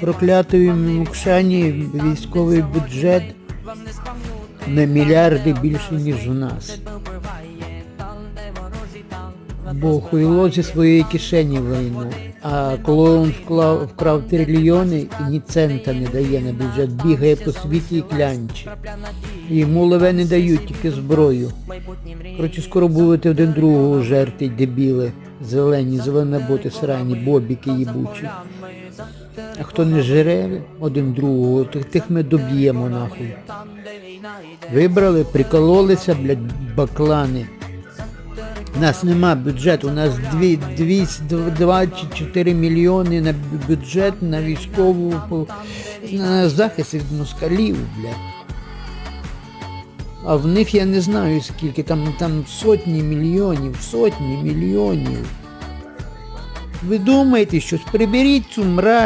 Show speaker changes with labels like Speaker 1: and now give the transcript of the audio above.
Speaker 1: Проклятої Мукшані військовий бюджет на мільярди більше, ніж у нас. Бо хуйло зі своєї кишені вийняв. А коли він вклав, вкрав трильйони і ні цента не дає на бюджет, бігає по світі і клянчить. Йому леве не дають, тільки зброю. Коротше, скоро будете один другого жерти, дебіли. Зелені, зеленоботи, срані, бобіки їбучі. А хто не жере один другого, тих, ми доб'ємо нахуй. Вибрали, прикололися, блядь, баклани. У нас нема бюджету, у нас дві- 224 мільйони на бюджет на військову на захист від москалів, блядь. А в них я не знаю скільки, там, там сотні мільйонів, сотні мільйонів. Ви думаєте, щось приберіть цю мразь.